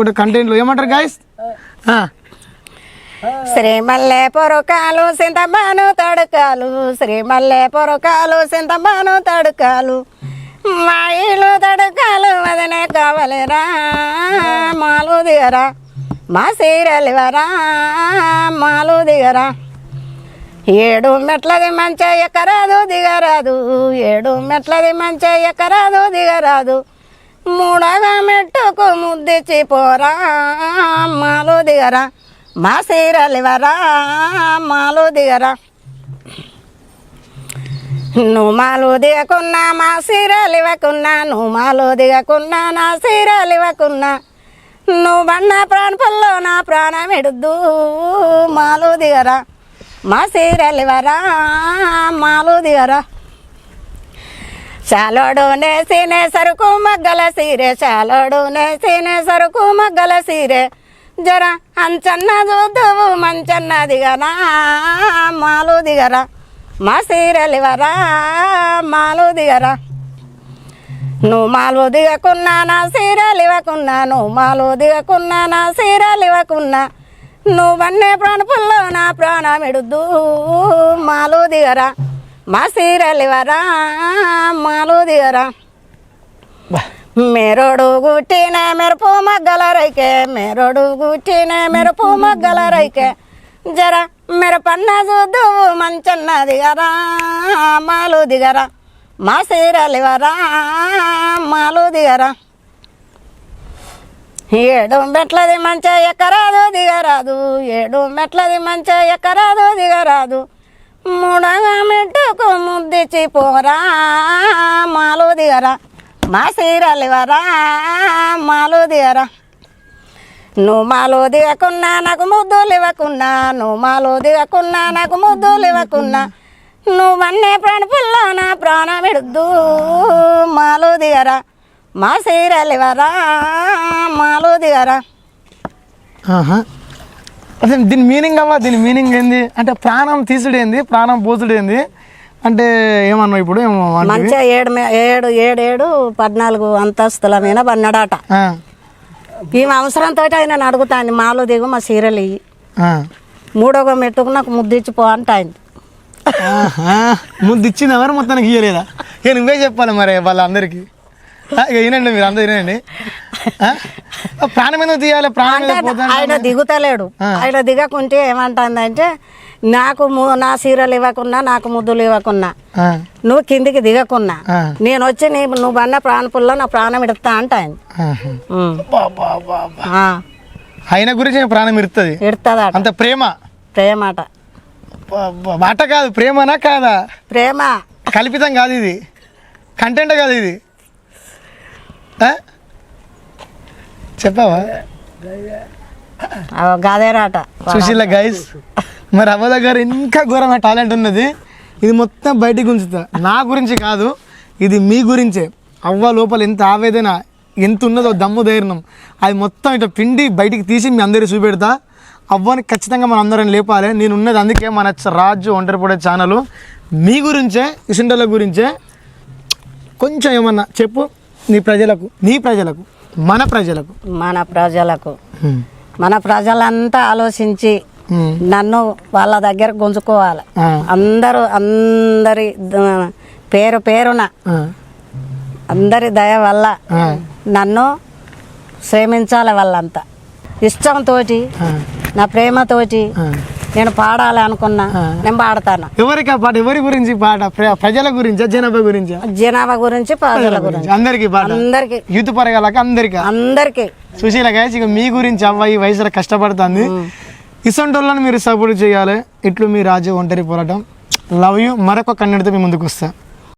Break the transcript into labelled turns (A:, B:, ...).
A: కూడా కంటెంట్లు ఏమంటారు గాయస్
B: శ్రీమల్లె పొరకాలు సింతమాను తడకాలు. శ్రీమల్లె పొరకాలు సింతమాను తడకాలు. మా ఇల్లు తడకాలు వదనే కావలేరా? మాలు దిగరా? మా సీరలివరా మాలు దిగరా? ఏడు మెట్లది మంచి ఎక్కరాదు దిగరాదు. ఏడు మెట్లది మంచి ఎక్కరాదు దిగరాదు. మూడగా మెట్టుకు ముద్దిచ్చి పోరా మాలు దిగరా మా సీరలివరా మాలు దిగరా. నువ్వు మాలు దిగకున్నా మా సీరలివ్వకున్నా నువ్వు దిగకున్నా నా సీరలివ్వకున్నా నువ్వు బన్న ప్రాణపల్లో నా ప్రాణం ఎడుద్దు మాలు దిగరా మా సీరలివరా ఇవ్వరా మాలు దిగరా. చాలోడు నేసినే సరుకు మగ్గల సీరే చాలోడు నేసినే సరుకు మగ్గల సీరే. జర అంచన్న చూద్దువు మంచన్న దిగరా మాలు దిగరా. మా సీరలివరా మాలు దిగరా. నువ్వు మాలు దిగకున్నా నా సీరలు ఇవ్వకున్నా. నువ్వు మాలు దిగకున్నా నా సీరలు ఇవ్వకున్నా. నువ్వన్నే ప్రాణపుల్లో నా ప్రాణమిడుద్దు మాలు దిగరా. మా సీరలు ఇవ్వరా మాలు దిగరా మెరడు గుట్టిన మెరుపు మగ్గల రైకే మెరడు గుట్టిన మెరుపు మగ్గల రైకే. జర మెరపన్న చూద్దు మంచన్న దిగరా మాలు దిగరా మా సీరలు ఇవ్వరా మాలు దిగరా ఏడు మెట్లది మంచి ఎక్కరాదు దిగరాదు ఏడు మెట్లది మంచి ఎక్కరాదు దిగరాదు. ముడగమెట్టుకు ముద్దిచ్చి పోరా మాలు దిగరా. మా సీరలివరా ఇవ్వరా మాలు దిగరా. నువ్వు మాలో దిగకున్నా నాకు ముద్దులు ఇవ్వకున్నా నువ్వు మాలో దిగకున్నా నాకు ముద్దులు ఇవ్వకున్నా. నువ్వన్నే ప్రాణపిల్ల నా ప్రాణం విడుద్దు మాలో దిగరా. మా సీరలివరా మాలో దిగరా.
A: ఆహా. అసలు దీని మీనింగ్ అవ్వ? దీని మీనింగ్ ఏంది? అంటే ప్రాణం తీసుడేంది ప్రాణం పోతుడేంది అంటే ఏమన్నావు ఇప్పుడు? ఏమో?
B: మంచిగా ఏడు ఏడు ఏడు ఏడు పద్నాలుగు అంతస్తుల మీద పన్నాడట ఈమె అవసరంతో ఆయన అడుగుతాంది మాలో దిగు మా సీరలు ఇయ్యి.
A: ఆ.
B: మూడవ మెట్టుకు నాకు ముద్దిచ్చిపో అంటాయింది
A: ఆహా. ముందు ఇచ్చింది ఎవరు మొత్తానికి ఇయ్యలేదా? ఇక నువ్వే చెప్పాలి మరి వాళ్ళందరికీ. ఇక వినండి మీరు అందరూ వినండి. ప్రాణం ఎందుకు తీయాలి? ప్రాణం మీద
B: ఆయన దిగుతలేడు. ఆయన దిగకుంటే ఏమంటుందంటే నాకు నా సీరలు ఇవ్వకున్నా నాకు ముద్దులు ఇవ్వకున్నా. నువ్వు కిందికి దిగకున్నా. నేను వచ్చి నీ నువ్వు అన్న ప్రాణపుల్లో నా ప్రాణం ఇడతా అంట ఆయన.
A: ఆయన గురించి ప్రాణం ఇరుతుంది
B: ఇడతదట.
A: అంత ప్రేమ?
B: ప్రేమట.
A: మాట కాదు ప్రేమనా కాదా?
B: ప్రేమ.
A: కల్పితం కాదు ఇది. కంటెంట్ కాదు ఇది. ఆ? చెప్పావా?
B: గదేరాట.
A: సుశీల గైస్ మరి అవ్వ దగ్గర ఇంకా ఘోరమైన టాలెంట్ ఉన్నది. ఇది మొత్తం బయటికి ఉంచుతా. నా గురించి కాదు ఇది మీ గురించే. అవ్వ లోపల ఎంత ఆవేదన ఎంత ఉన్నదో దమ్ము ధైర్యం. అది మొత్తం ఇట్లా పిండి బయటికి తీసి మీ అందరికి చూపెడతా. అవ్వని ఖచ్చితంగా మనం అందరం లేపాలి. నేను ఉన్నది అందుకే మన రాజు ఒంటరిపడే ఛానల్ మీ గురించే ఇసుంటల గురించే. కొంచెం ఏమన్నా చెప్పు నీ ప్రజలకు నీ ప్రజలకు. మన ప్రజలకు
B: మన ప్రజలకు. మన ప్రజలంతా ఆలోచించి. నన్ను వాళ్ళ దగ్గర గుంజుకోవాలి. అందరూ అందరి పేరు పేరున. అందరి దయ వల్ల. నన్ను ప్రేమించాలి వాళ్ళంతా ఇష్టంతో. నా ప్రేమతోటి. నేను పాడాలి అనుకున్నా. నేను పాడతాను.
A: ఎవరికి ఆ పాట? ఎవరి గురించి పాట? ప్ర- ప్రజల గురించా జనాభా గురించా?
B: జనాభా గురించి ప్రజల గురించి.
A: అందరికి పాట?
B: అందరికి.
A: యూత్ పరగాలక అందరికి.
B: అందరికి.
A: సుశీల గాయస్ ఇక మీ గురించి అవ్వ ఈ వయసులో కష్టపడుతుంది. ఇసొంటోళ్ళని మీరు సపోర్ట్ చేయాలి. ఇట్లు మీ రాజు ఒంటరి పోరాటం. లవ్ యూ మరొక కన్నెడితో మీ ముందుకు వస్తా